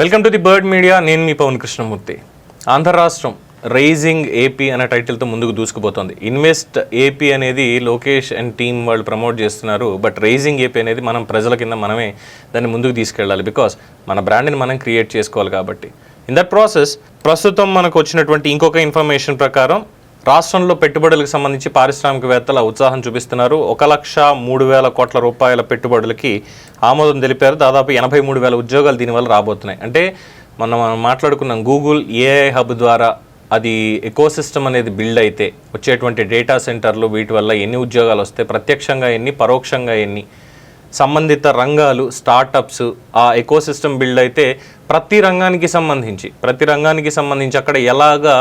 Welcome to the bird media నేను మీ పవన్ కృష్ణమూర్తి. ఆంధ్ర రాష్ట్రం రైజింగ్ ఏపీ అనే టైటిల్తో ముందుకు దూసుకుపోతుంది. ఇన్వెస్ట్ ఏపీ అనేది లోకేష్ అండ్ టీమ్ వాళ్ళు ప్రమోట్ చేస్తున్నారు. బట్ రైజింగ్ ఏపీ అనేది మనం ప్రజల కింద మనమే దాన్ని ముందుకు తీసుకెళ్ళాలి. బికాస్ మన బ్రాండ్ని మనం క్రియేట్ చేసుకోవాలి కాబట్టి. ఇన్ దట్ ప్రాసెస్ ప్రస్తుతం మనకు వచ్చినటువంటి ఇంకొక ఇన్ఫర్మేషన్ ప్రకారం రాష్ట్రంలో పెట్టుబడులకు సంబంధించి పారిశ్రామికవేత్తల ఉత్సాహం చూపిస్తున్నారు. ఒక లక్ష మూడు వేల కోట్ల రూపాయల పెట్టుబడులకి ఆమోదం తెలిపారు. దాదాపు ఎనభై మూడు వేల ఉద్యోగాలు దీనివల్ల రాబోతున్నాయి. అంటే మనం మనం మాట్లాడుకున్నాం గూగుల్ ఏఐ హబ్ ద్వారా అది ఎకోసిస్టమ్ అనేది బిల్డ్ అయితే వచ్చేటువంటి డేటా సెంటర్లు వీటి వల్ల ఎన్ని ఉద్యోగాలు వస్తాయి ప్రత్యక్షంగా ఎన్ని పరోక్షంగా ఎన్ని సంబంధిత రంగాలు స్టార్టప్స్ ఆ ఎకోసిస్టమ్ బిల్డ్ అయితే ప్రతి రంగానికి సంబంధించి ప్రతి రంగానికి సంబంధించి అక్కడ ఎలాగా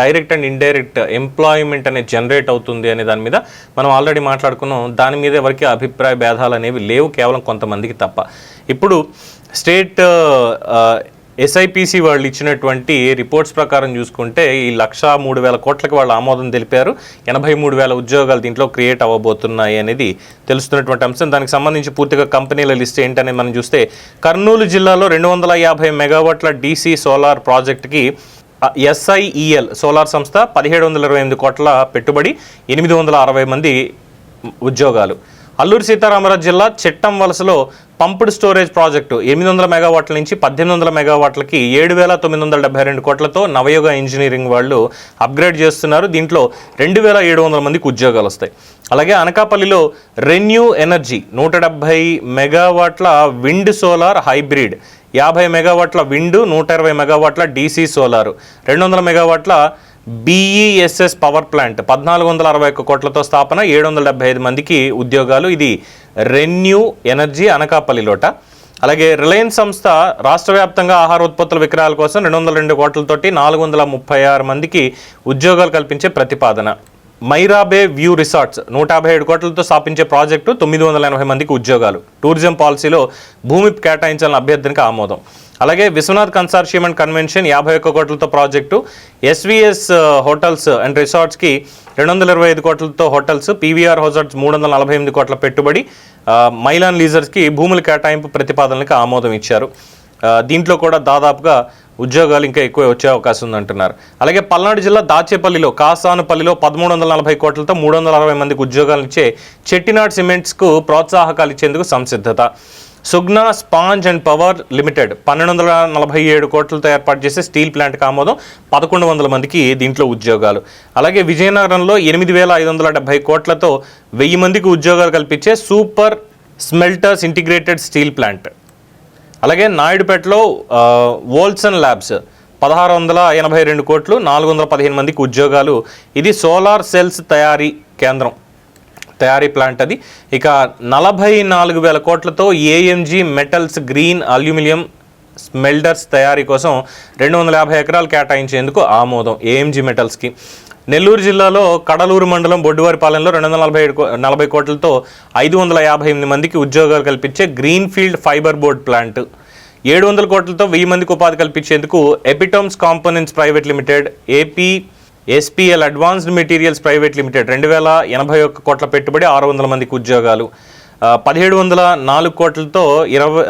డైరెక్ట్ అండ్ ఇండైరెక్ట్ ఎంప్లాయ్మెంట్ అనేది జనరేట్ అవుతుంది అనే దాని మీద మనం ఆల్రెడీ మాట్లాడుకున్నాం. దాని మీద ఎవరికి అభిప్రాయ భేదాలు అనేవి లేవు కేవలం కొంతమందికి తప్ప. ఇప్పుడు స్టేట్ ఎస్ఐపిసి వాళ్ళు ఇచ్చినటువంటి రిపోర్ట్స్ ప్రకారం చూసుకుంటే ఈ లక్ష మూడు వేల కోట్లకు వాళ్ళు ఆమోదం తెలిపారు. ఎనభై మూడు వేల ఉద్యోగాలు దీంట్లో క్రియేట్ అవ్వబోతున్నాయి అనేది తెలుస్తున్నటువంటి అంశం. దానికి సంబంధించి పూర్తిగా కంపెనీల లిస్ట్ ఏంటనేది మనం చూస్తే కర్నూలు జిల్లాలో రెండు వందల యాభై మెగావాట్ల డీసీ సోలార్ ప్రాజెక్ట్కి ఎస్ఐఈఎల్ సోలార్ సంస్థ పదిహేడు వందల ఇరవై ఎనిమిది కోట్ల పెట్టుబడి ఎనిమిది వందల అరవై మంది ఉద్యోగాలు. అల్లూరు సీతారామరాజు జిల్లా చిట్టం వలసలో పంప్డ్ స్టోరేజ్ ప్రాజెక్టు ఎనిమిది వందల మెగావాట్ల నుంచి పద్దెనిమిది వందల మెగావాట్లకి ఏడు వేల తొమ్మిది వందల డెబ్బై రెండు కోట్లతో నవయుగ ఇంజనీరింగ్ వాళ్ళు అప్గ్రేడ్ చేస్తున్నారు. దీంట్లో రెండు వేల ఏడు వందల మందికి ఉద్యోగాలు వస్తాయి. అలాగే అనకాపల్లిలో రెన్యూ ఎనర్జీ నూట డెబ్బై మెగావాట్ల విండ్ సోలార్ హైబ్రిడ్ యాభై మెగావాట్ల విండ్ నూట ఇరవై మెగావాట్ల డీసీ సోలార్ రెండు వందల మెగావాట్ల బీఈఎస్ఎస్ పవర్ ప్లాంట్. పద్నాలుగు వందల అరవై ఒక్క కోట్లతో స్థాపన ఏడు వందల డెబ్బై ఐదు మందికి ఉద్యోగాలు. ఇది రెన్యూ ఎనర్జీ అనకాపల్లిలోట అలాగే రిలయన్స్ సంస్థ రాష్ట్ర వ్యాప్తంగా ఆహార ఉత్పత్తుల విక్రయాల కోసం రెండు వందల రెండు కోట్లతోటి నాలుగు వందల ముప్పై ఆరు మందికి ఉద్యోగాలు కల్పించే ప్రతిపాదన. మైరాబే వ్యూ రిసార్ట్స్ నూట యాభై ఏడు కోట్లతో స్థాపించే ప్రాజెక్టు తొమ్మిది వందల ఎనభై మందికి ఉద్యోగాలు. టూరిజం పాలసీలో భూమి కేటాయించాలని అభ్యర్థనకి ఆమోదం. అలాగే విశ్వనాథ్ కన్సార్షియం అండ్ కన్వెన్షన్ యాభై ఒక్క కోట్లతో ప్రాజెక్టు. ఎస్విఎస్ హోటల్స్ అండ్ రిసార్ట్స్కి రెండు వందల ఇరవై ఐదు కోట్లతో హోటల్స్ పీవీఆర్ హోటల్స్ మూడు వందల నలభై ఎనిమిది కోట్ల పెట్టుబడి మైలాన్ లీజర్స్కి భూముల కేటాయింపు ప్రతిపాదనలకు ఆమోదం ఇచ్చారు. దీంట్లో కూడా దాదాపుగా ఉద్యోగాలు ఇంకా ఎక్కువ వచ్చే అవకాశం ఉందంటున్నారు. అలాగే పల్నాడు జిల్లా దాచేపల్లిలో కాసానుపల్లిలో పదమూడు వందల నలభై కోట్లతో మూడు వందల అరవై మందికి ఉద్యోగాలు ఇచ్చే చెట్టినాడ్ సిమెంట్స్కు ప్రోత్సాహకాలు ఇచ్చేందుకు సంసిద్ధత. Sugna sponge and power limited పన్నెండు వందల నలభై ఏడు కోట్లతో ఏర్పాటు చేసే స్టీల్ ప్లాంట్కి ఆమోదం పదకొండు వందల మందికి దీంట్లో ఉద్యోగాలు. అలాగే విజయనగరంలో ఎనిమిది వేల ఐదు వందల డెబ్బై కోట్లతో వెయ్యి మందికి ఉద్యోగాలు కల్పించే super smelters integrated steel plant. అలాగే నాయుడుపేటలో వోల్సన్ ల్యాబ్స్ పదహారు వందల ఎనభై రెండు కోట్లు నాలుగు వందల పదిహేను మందికి ఉద్యోగాలు. ఇది సోలార్ సెల్స్ తయారీ కేంద్రం తయారీ ప్లాంట్ అది. ఇక నలభై నాలుగు వేల కోట్లతో AMG metals green aluminium smelters తయారీ కోసం రెండు వందల యాభై ఎకరాలు కేటాయించేందుకు ఆమోదం ఏఎంజీ మెటల్స్కి నెల్లూరు జిల్లాలో కడలూరు మండలం బొడ్డువారిపాలెంలో రెండు వందల నలభై ఏడు నలభై కోట్లతో ఐదు వందల యాభై ఎనిమిది మందికి ఉద్యోగాలు కల్పించే గ్రీన్ఫీల్డ్ ఫైబర్ బోర్డ్ ప్లాంట్. ఏడు వందల కోట్లతో వెయ్యి మందికి ఉపాధి కల్పించేందుకు Epitomes components private limited AP SPL advanced materials private limited రెండు వేల ఎనభై ఒక్క కోట్ల పెట్టుబడి ఆరు వందల మందికి ఉద్యోగాలు. పదిహేడు వందల నాలుగు కోట్లతో ఇరవై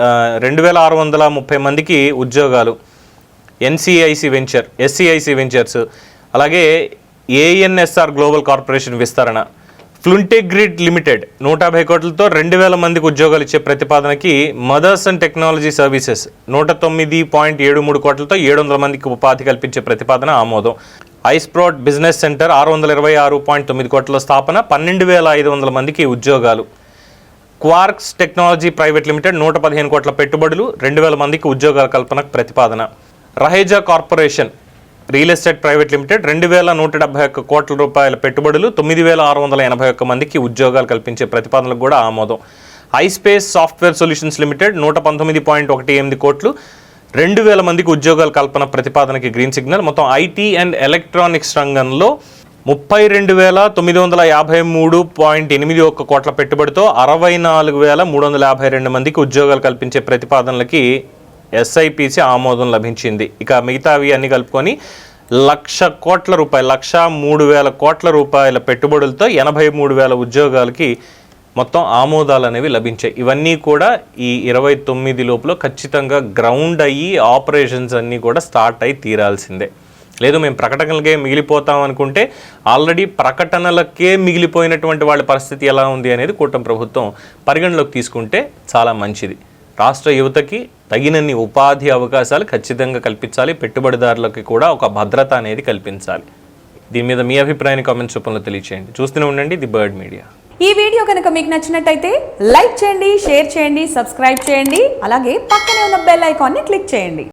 రెండు వేల ఆరు వందల ముప్పై మందికి ఉద్యోగాలు. NCIC venture SCIC ventures. అలాగే ఏఎన్ఎస్ఆర్ గ్లోబల్ కార్పొరేషన్ విస్తరణ. ఫ్లుంటెగ్రిడ్ లిమిటెడ్ నూట యాభై కోట్లతో రెండు వేల మందికి ఉద్యోగాలు ఇచ్చే ప్రతిపాదనకి మదర్స్ అండ్ టెక్నాలజీ సర్వీసెస్ నూట తొమ్మిది పాయింట్ ఏడు మూడు కోట్లతో ఏడు వందల మందికి ఉపాధి కల్పించే ప్రతిపాదన ఆమోదం. ఐస్ప్రోట్ బిజినెస్ సెంటర్ ఆరు వందల ఇరవై ఆరు పాయింట్ తొమ్మిది కోట్ల స్థాపన పన్నెండు వేల ఐదు వందల మందికి ఉద్యోగాలు. క్వార్క్స్ టెక్నాలజీ ప్రైవేట్ లిమిటెడ్ నూట పదిహేను కోట్ల పెట్టుబడులు రెండు వేల మందికి ఉద్యోగాల కల్పనకు ప్రతిపాదన. Raheja corporation real estate private limited రెండు వేల నూట డెబ్బై ఒక్క కోట్ల రూపాయల పెట్టుబడులు తొమ్మిది వేల ఆరు వందల ఎనభై ఒక్క మందికి ఉద్యోగాలు కల్పించే ప్రతిపాదనలకు కూడా ఆమోదం. ఐస్పేస్ సాఫ్ట్వేర్ సొల్యూషన్స్ లిమిటెడ్ నూట పంతొమ్మిది పాయింట్ ఒకటి ఎనిమిది కోట్లు రెండు వేల మందికి ఉద్యోగాల కల్పన ప్రతిపాదనకి గ్రీన్ సిగ్నల్ మొత్తం ఐటీ అండ్ ఎలక్ట్రానిక్స్ రంగంలో ముప్పై రెండు వేల తొమ్మిది వందల యాభై మూడు పాయింట్ ఎనిమిది ఒక్క కోట్ల పెట్టుబడితో అరవై నాలుగు వేల మూడు వందల యాభై రెండు మందికి ఉద్యోగాలు కల్పించే ప్రతిపాదనలకి ఎస్ఐపిసి ఆమోదం లభించింది. ఇక మిగతావి అన్ని కలుపుకొని లక్ష కోట్ల రూపాయలు లక్ష మూడు వేల కోట్ల రూపాయల పెట్టుబడులతో ఎనభై మూడు వేల ఉద్యోగాలకి మొత్తం ఆమోదాలు అనేవి లభించాయి. ఇవన్నీ కూడా ఈ ఇరవై తొమ్మిది లోపల ఖచ్చితంగా గ్రౌండ్ అయ్యి ఆపరేషన్స్ అన్నీ కూడా స్టార్ట్ అయి తీరాల్సిందే. లేదు మేము ప్రకటనలకే మిగిలిపోతాం అనుకుంటే ఆల్రెడీ ప్రకటనలకే మిగిలిపోయినటువంటి వాళ్ళ పరిస్థితి ఎలా ఉంది అనేది కూటమి ప్రభుత్వం పరిగణలోకి తీసుకుంటే చాలా మంచిది. రాష్ట్ర యువతకి తగినన్ని ఉపాధి అవకాశాలు ఖచ్చితంగా కల్పించాలి పెట్టుబడిదారులకి కూడా ఒక భద్రత అనేది కల్పించాలి. దీని మీద మీ అభిప్రాయాన్ని కామెంట్స్ రూపంలో తెలియచేయండి. చూస్తూనే ఉండండి ది బర్డ్ మీడియా. ఈ వీడియో కనుక మీకు నచ్చినట్టయితే లైక్ చేయండి షేర్ చేయండి సబ్స్క్రైబ్ చేయండి అలాగే పక్కనే ఉన్న బెల్ ఐకాన్ని క్లిక్ చేయండి.